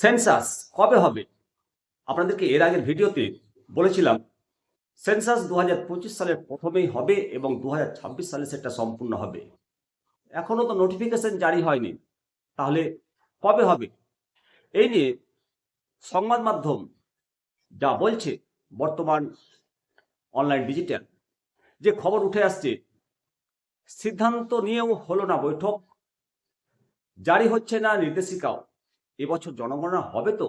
Census কবে হবে? আপনাদেরকে এর আগের ভিডিওতে বলেছিলাম, সেন্সাস দু হাজার পঁচিশ সালের প্রথমেই হবে এবং দু হাজার ছাব্বিশ সালে সেটা সম্পূর্ণ হবে। এখনও তো নোটিফিকেশন জারি হয়নি। তাহলে কবে হবে? এই নিয়ে সংবাদ মাধ্যম যা বলছে, বর্তমান অনলাইন ডিজিটাল, যে খবর উঠে আসছে, সিদ্ধান্ত নিয়েও হলো না বৈঠক। জারি হচ্ছে না নির্দেশিকাও। এবছর জনগণনা হবে তো?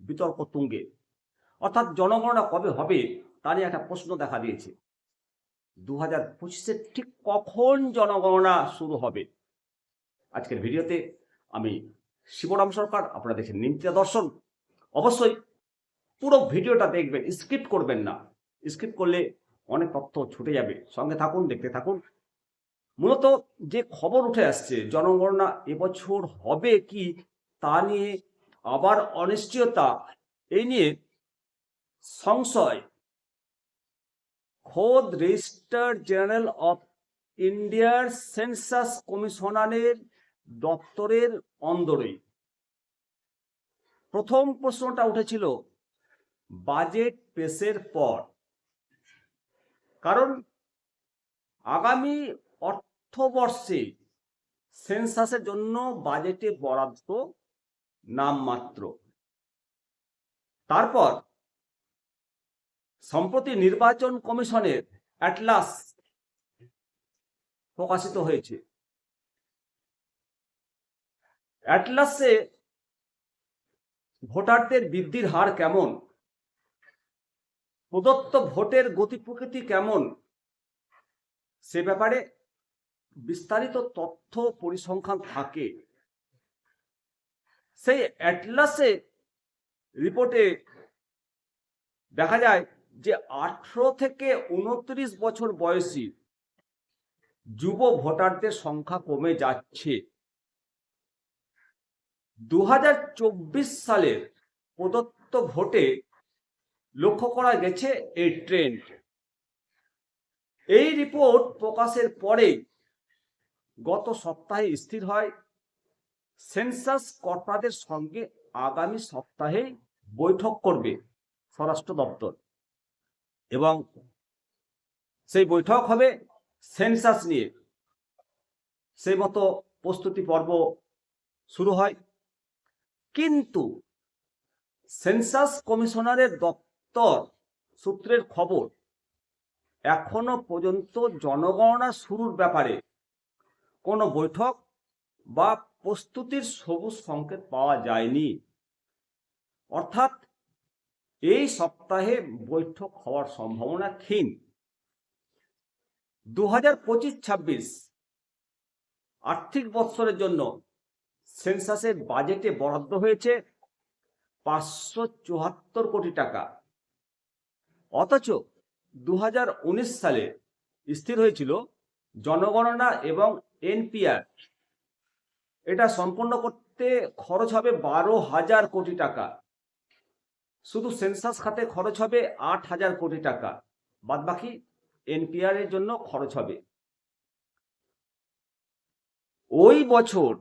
বিতর্ক তুঙ্গে। অর্থাৎ জনগণনা কবে হবে, তা নিয়ে একটা প্রশ্ন দেখা দিয়েছে। দু হাজার পঁচিশে ঠিক কখন জনগণনা শুরু হবে? আজকের ভিডিওতে আমি শিবরাম সরকার, আপনারা দেখছেন নিমতিয়া দর্শন। অবশ্যই পুরো ভিডিওটা দেখবেন, স্কিপ করবেন না। স্কিপ করলে অনেক তথ্য ছুটে যাবে। সঙ্গে থাকুন, দেখতে থাকুন। মূলত যে খবর উঠে আসছে, জনগণনা এবছর হবে কি তা নিয়ে আবার অনিশ্চয়তা, এই নিয়ে সংশয়। খোদ রেজিস্টার জেনারেল অফ ইন্ডিয়ার সেন্সাস কমিশনারের দপ্তরের অন্দরেই প্রথম প্রশ্নটা উঠেছিল, বাজেট পেশের পর। কারণ আগামী অর্থবর্ষে সেন্সাসের জন্য বাজেটে বরাদ্দ নামমাত্র। তারপর সম্প্রতি নির্বাচন কমিশনের অ্যাটলাস প্রকাশিত হয়েছে। অ্যাটলাসে ভোটারদের বৃদ্ধির হার কেমন? প্রদত্ত ভোটের গতি প্রকৃতি কেমন? সে ব্যাপারে বিস্তারিত তথ্য পরিসংখ্যান থাকে। সেই অ্যাটলাসে রিপোর্টে দেখা যায় যে আঠেরো থেকে উনত্রিশ বছর বয়সী যুব ভোটারদের সংখ্যা কমে যাচ্ছে। দু হাজার চব্বিশ সালের প্রদত্ত ভোটে লক্ষ্য করা গেছে এই ট্রেন্ড এই রিপোর্ট প্রকাশের পরে গত সপ্তাহে স্থির হয় সেন্সাস কর্তাদের সঙ্গে আগামী সপ্তাহে বৈঠক করবে স্বরাষ্ট্র দপ্তর। এবং সেই বৈঠক হবে সেন্সাস নিয়ে। সেই মতো প্রস্তুতি পর্ব শুরু হয়। কিন্তু সেন্সাস কমিশনারের দপ্তর সূত্রের খবর, এখনও পর্যন্ত জনগণনা শুরুর ব্যাপারে কোনো বৈঠক বা প্রস্তুতির সবুজ সংকেত পাওয়া যায়নি। অর্থাৎ এই সপ্তাহে বৈঠক হওয়ার সম্ভাবনা ক্ষীণ। দু হাজার পঁচিশ ছাব্বিশ আর্থিক বৎসরের জন্য সেন্সাসের বাজেটে বরাদ্দ হয়েছে পাঁচশো চুয়াত্তর কোটি টাকা। অথচ দু হাজার উনিশ সালে স্থির হয়েছিল জনগণনা এবং এনপিআর। এটা সম্পন্ন করতে খরচ হবে বারো হাজার কোটি টাকা। শুধু সেন্সাস খাতে খরচ হবে আট হাজার কোটি টাকা। বাদ বাকি এনপিআর এর জন্য খরচ হবে। ওই বছর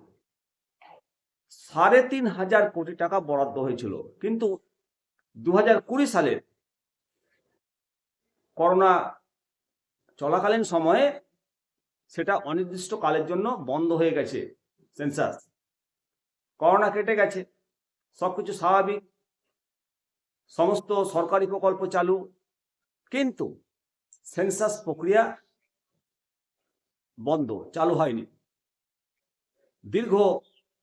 সাড়ে তিন হাজার কোটি টাকা বরাদ্দ হয়েছিল। কিন্তু দু হাজার কুড়ি সালে করোনা চলাকালীন সময়ে সেটা অনির্দিষ্ট কালের জন্য বন্ধ হয়ে গেছে। সেন্সাস করোনা কেটে গেছে। সবকিছু স্বাভাবিক। সমস্ত সরকারি প্রকল্প চালু। কিন্তু সেন্সাস প্রক্রিয়া বন্ধ, চালু হয়নি। দীর্ঘ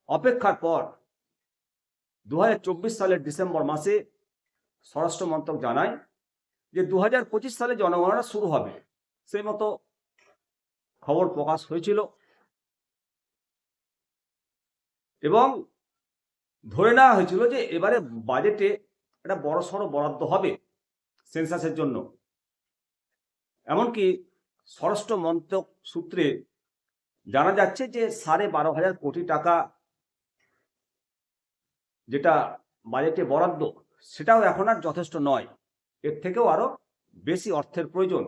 অপেক্ষার পর দু হাজার চব্বিশ সালের ডিসেম্বর মাসে স্বরাষ্ট্র মন্ত্রক জানায় যে দু হাজার পঁচিশ সালে জনগণনা শুরু হবে। সেই মতো খবর প্রকাশ হয়েছিল। এবং ধরে নেওয়া হয়েছিল যে এবারে বাজেটে একটা বড় সড়ো বরাদ্দ হবে সেন্সাসের জন্য। এমনকি স্বরাষ্ট্র মন্ত্রক সূত্রে জানা যাচ্ছে যে সাড়ে বারো হাজার কোটি টাকা যেটা বাজেটে বরাদ্দ, সেটাও এখন আর যথেষ্ট নয়। এর থেকেও আরও বেশি অর্থের প্রয়োজন।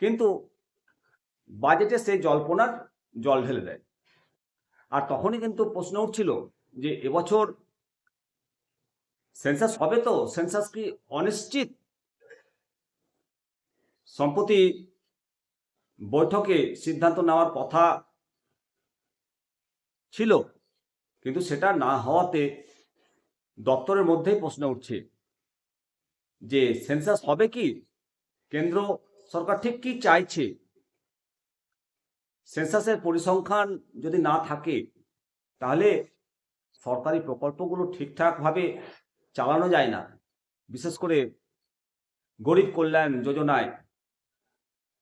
কিন্তু বাজেটে সেই জল্পনার জল ঢেলে দেয়। আর তখনই কিন্তু প্রশ্ন উঠছিল যে এবছর সেন্সাস হবে তো? সেন্সাস কি অনিশ্চিত? সম্প্রতি বৈঠকে সিদ্ধান্ত নেওয়ার কথা ছিল, কিন্তু সেটা না হওয়াতে দপ্তরের মধ্যেই প্রশ্ন উঠছে যে সেন্সাস হবে কি? কেন্দ্র সরকার ঠিক কি চাইছে? সেন্সাসের পরিসংখ্যান যদি না থাকে, তাহলে সরকারি প্রকল্পগুলো ঠিকঠাকভাবে চালানো যায় না। বিশেষ করে গরিব কল্যাণ যোজনায়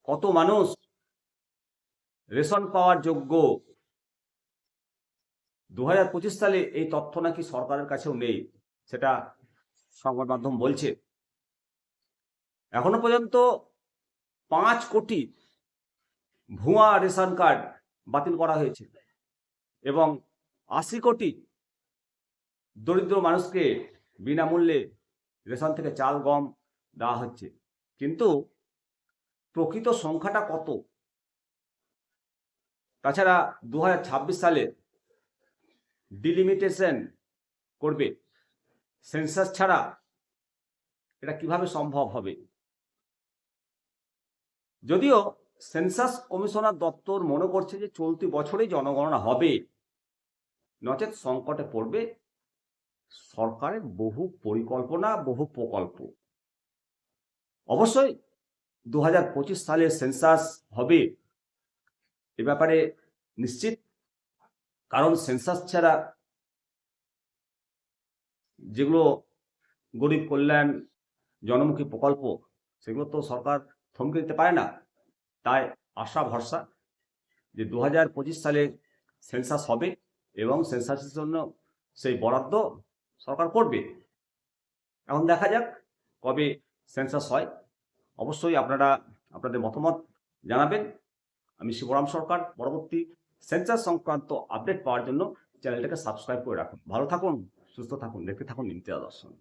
কত মানুষ রেশন পাওয়ার যোগ্য। দু হাজার পঁচিশ সালে এই তথ্য নাকি সরকারের কাছেও নেই, সেটা সংবাদ মাধ্যম বলছে। এখনও পর্যন্ত পাঁচ কোটি ভুয়া রেশন কার্ড বাতিল করা হয়েছে। এবং আশি কোটি দরিদ্র মানুষকে বিনামূল্যে রেশন থেকে চাল, গম দেওয়া হচ্ছে। কিন্তু প্রকৃত সংখ্যাটা কত? তাছাড়া দু হাজার ছাব্বিশ সালে ডিলিমিটেশন করবে। সেন্সাস ছাড়া এটা কীভাবে সম্ভব হবে? যদিও সেন্সাস কমিশনার দপ্তর মনে করছে যে চলতি বছরেই জনগণনা হবে। নচেত সংকটে পড়বে সরকারের বহু পরিকল্পনা, বহু প্রকল্প। অবশ্যই দু হাজার পঁচিশ সালে সেন্সাস হবে এ ব্যাপারে নিশ্চিত, কারণ সেন্সাস ছাড়া যেগুলো গরিব কল্যাণ, জনমুখী প্রকল্প, সেগুলো তো সরকার থমকে দিতে পারে না। তাই আশা, ভরসা যে দু হাজার পঁচিশ সালে সেন্সাস হবে এবং সেন্সাসের জন্য সেই বরাদ্দ সরকার করবে। এখন দেখা যাক কবে সেন্সাস হয়। অবশ্যই আপনারা আপনাদের মতামত জানাবেন। আমি শিবরাম সরকার। পরবর্তী সেন্সাস সংক্রান্ত আপডেট পাওয়ার জন্য চ্যানেলটাকে সাবস্ক্রাইব করে রাখুন। ভালো থাকুন, সুস্থ থাকুন, দেখতে থাকুন ইমতিয়াজ দর্শন।